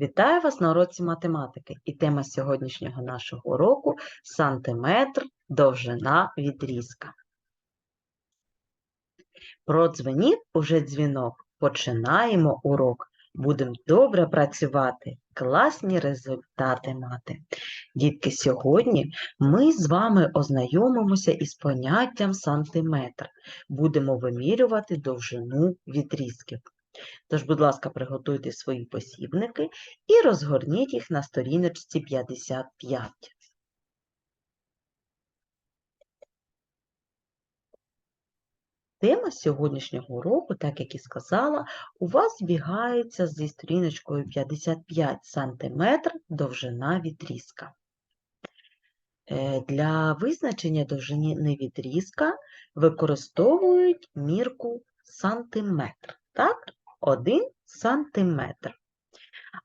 Вітаю вас на уроці математики. І тема сьогоднішнього нашого уроку сантиметр довжина відрізка. Продзвенів уже дзвінок. Починаємо урок. Будемо добре працювати, класні результати мати. Дітки, сьогодні ми з вами ознайомимося із поняттям сантиметр. Будемо вимірювати довжину відрізків. Тож, будь ласка, приготуйте свої посібники і розгорніть їх на сторіночці 55. Тема сьогоднішнього уроку, так як і сказала, у вас збігається зі сторіночкою 55 см довжина відрізка. Е, Для визначення довжини відрізка використовують мірку сантиметр. Так? 1 сантиметр.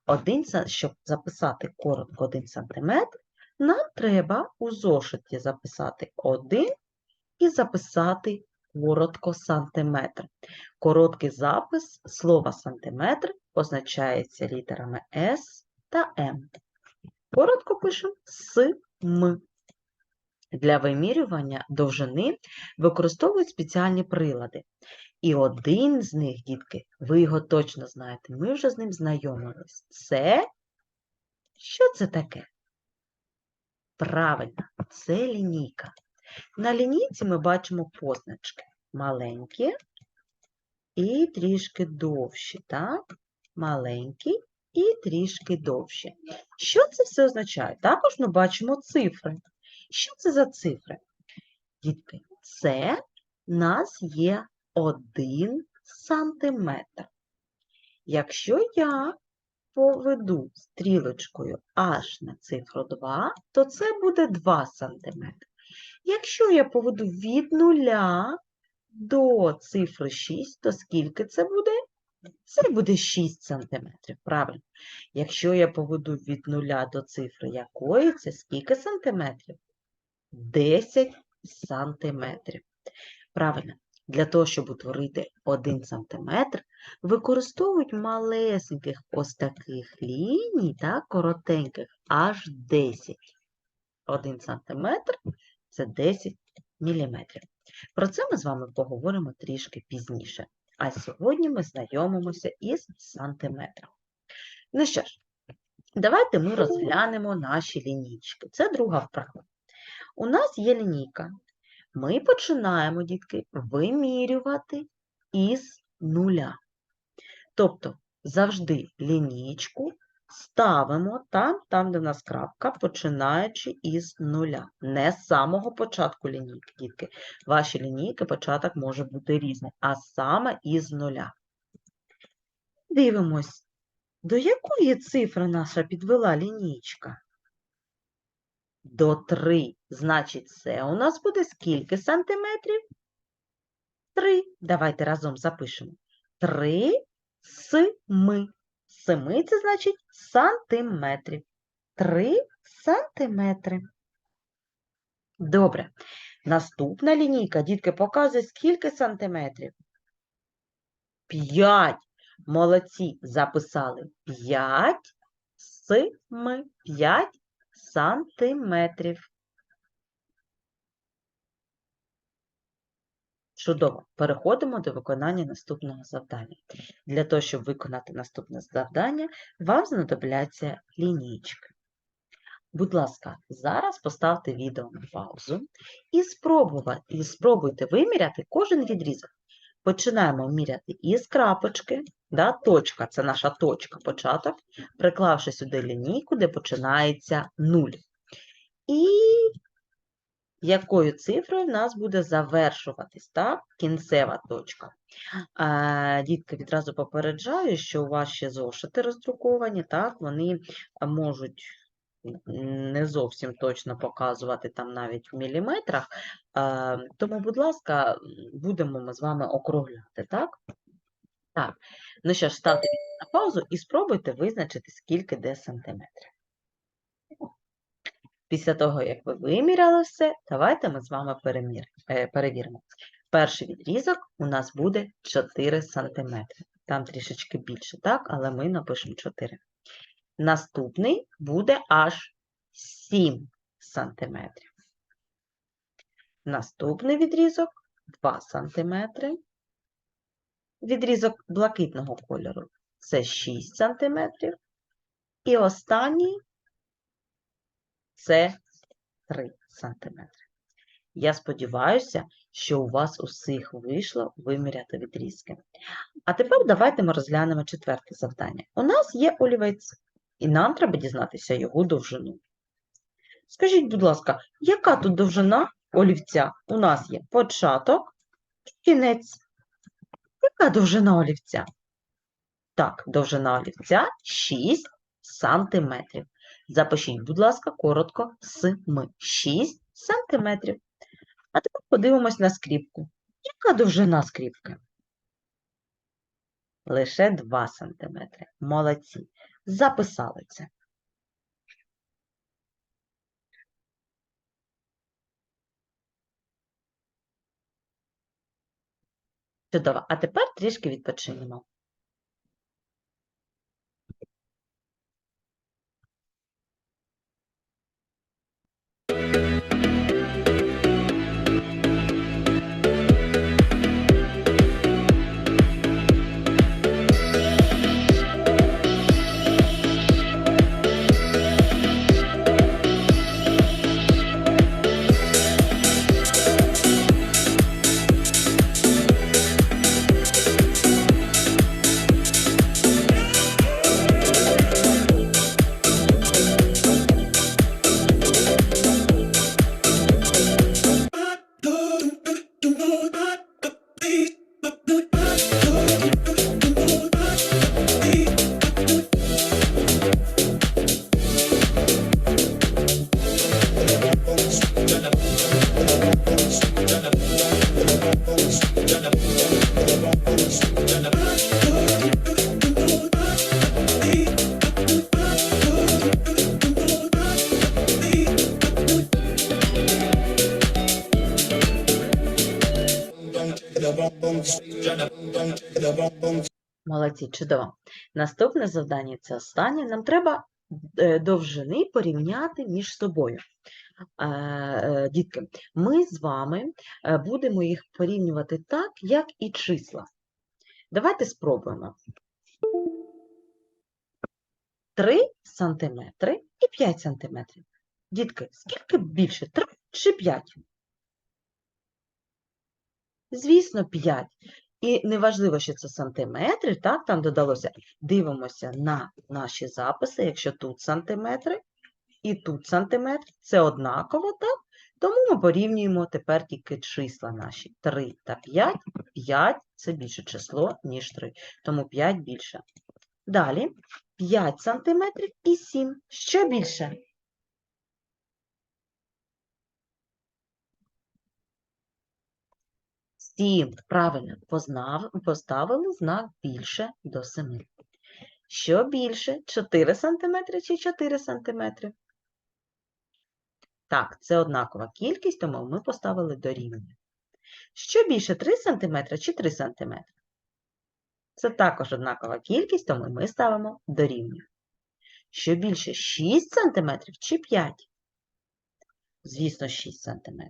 Один, щоб записати коротко 1 сантиметр, нам треба у зошиті записати 1 і записати коротко сантиметр. Короткий запис слова сантиметр позначається літерами С та М. Коротко пишемо СМ. Для вимірювання довжини використовують спеціальні прилади. І один з них, дітки, ви його точно знаєте, ми вже з ним знайомились. Це що це таке? Правильно, це лінійка. На лінійці ми бачимо позначки маленькі і трішки довші, так? Маленькі і трішки довші. Що це все означає? Також ми бачимо цифри. Що це за цифри? Дітки, це в нас є один сантиметр. Якщо я поведу стрілочкою аж на цифру 2, то це буде 2 сантиметри. Якщо я поведу від нуля до цифри 6, то скільки це буде? Це буде 6 сантиметрів, правильно. Якщо я поведу від нуля до цифри якої, це скільки сантиметрів? 10 сантиметрів. Правильно. Для того, щоб утворити 1 см, використовують малесеньких ось таких ліній, так, коротеньких, аж 10. 1 см – це 10 мм. Про це ми з вами поговоримо трішки пізніше. А сьогодні ми знайомимося із сантиметром. Ну що ж, давайте ми розглянемо наші лінійки. Це друга вправа. У нас є лінійка. Ми починаємо, дітки, вимірювати із нуля. Тобто завжди лінійку ставимо там, там, де в нас крапка, починаючи із нуля. Не з самого початку лінійки, дітки. Ваші лінійки початок може бути різний, а саме із нуля. Дивимось, до якої цифри наша підвела лінійка? До 3. Значить, це у нас буде скільки сантиметрів? 3. Давайте разом запишемо. 3 сми. Семи – це значить сантиметрів. 3 сантиметри. Добре. Наступна лінійка, дітки, показує, скільки сантиметрів? 5. Молодці, записали. 5 сми. 5 сантиметрів. Чудово. Переходимо до виконання наступного завдання. Для того, щоб виконати наступне завдання, вам знадобляться лінійки. Будь ласка, зараз поставте відео на паузу і, і спробуйте виміряти кожен відрізок. Починаємо міряти із крапочки, да, точка це наша точка, початок, приклавши сюди лінійку, де починається 0. І якою цифрою в нас буде завершуватись, так? Кінцева точка. Дітки, відразу попереджаю, що у вас ще зошити роздруковані, так? Вони можуть не зовсім точно показувати там навіть в міліметрах. Тому, будь ласка, будемо ми з вами округляти, так? Так, ну що ж, ставте на паузу і спробуйте визначити, скільки де сантиметрів. Після того, як ви виміряли все, давайте ми з вами перемір... е, перевіримо. Перший відрізок у нас буде 4 см. Там трішечки більше, так? Але ми напишемо 4. Наступний буде аж 7 сантиметрів. Наступний відрізок 2 сантиметри. Відрізок блакитного кольору це 6 сантиметрів. І останній це 3 сантиметри. Я сподіваюся, що у вас усіх вийшло виміряти відрізки. А тепер давайте ми розглянемо четверте завдання. У нас є олівець, і нам треба дізнатися його довжину. Скажіть, будь ласка, яка тут довжина олівця? У нас є початок кінець. Яка довжина олівця? Так, довжина олівця 6 сантиметрів. Запишіть, будь ласка, коротко з ми. 6 сантиметрів. А тепер подивимось на скріпку. Яка довжина скріпки? Лише 2 сантиметри. Молодці. Записали це. Чудово. А тепер трішки відпочинемо. Молодці, чудово. Наступне завдання це останнє. Нам треба е, довжини порівняти між собою. Е, е, Дітки, ми з вами е, будемо їх порівнювати так, як і числа. Давайте спробуємо. 3 сантиметри і 5 сантиметрів. Дітки, скільки більше? 3 чи 5? Звісно, 5. І неважливо, що це сантиметри, так, там додалося. Дивимося на наші записи, якщо тут сантиметри і тут сантиметри, це однаково, так? Тому ми порівнюємо тепер тільки числа наші. 3 та 5. 5 – це більше число, ніж 3, тому 5 більше. Далі 5 сантиметрів і 7. Що більше? Сім. Правильно, познав, поставили знак більше до 7. Що більше? 4 см чи 4 см? Так, це однакова кількість, тому ми поставили дорівнює. Що більше 3 см чи 3 см? Це також однакова кількість, тому ми ставимо дорівнює. Що більше 6 см чи 5? Звісно, 6 см.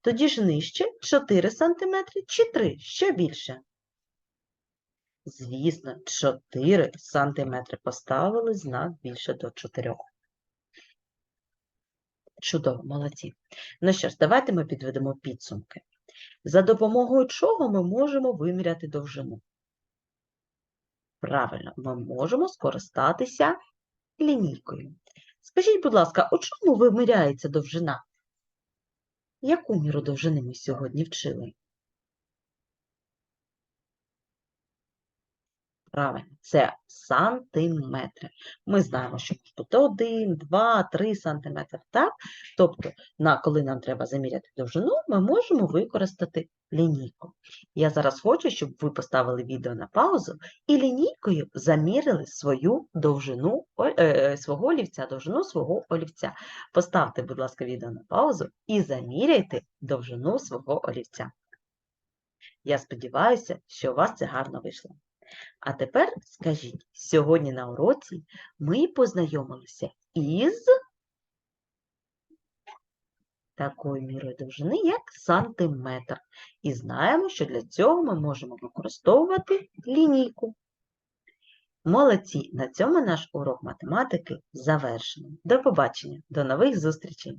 Тоді ж нижче 4 см чи 3? Що більше? Звісно, 4 см поставили знак більше до 4. Чудово, молодці. Ну що ж, давайте ми підведемо підсумки. За допомогою чого ми можемо виміряти довжину? Правильно, ми можемо скористатися лінійкою. Скажіть, будь ласка, у чому виміряється довжина? Яку міру довжини ми сьогодні вчили? Правильно, це сантиметри. Ми знаємо, що може бути 1, 2, 3 сантиметри, так? Тобто, на, коли нам треба заміряти довжину, ми можемо використати лінійку. Я зараз хочу, щоб ви поставили відео на паузу і лінійкою замірили свою довжину, е, свого олівця, довжину свого олівця. Поставте, будь ласка, відео на паузу і заміряйте довжину свого олівця. Я сподіваюся, що у вас це гарно вийшло. А тепер скажіть, сьогодні на уроці ми познайомилися із такою мірою довжини, як сантиметр. І знаємо, що для цього ми можемо використовувати лінійку. Молодці! На цьому наш урок математики завершено. До побачення, до нових зустрічей!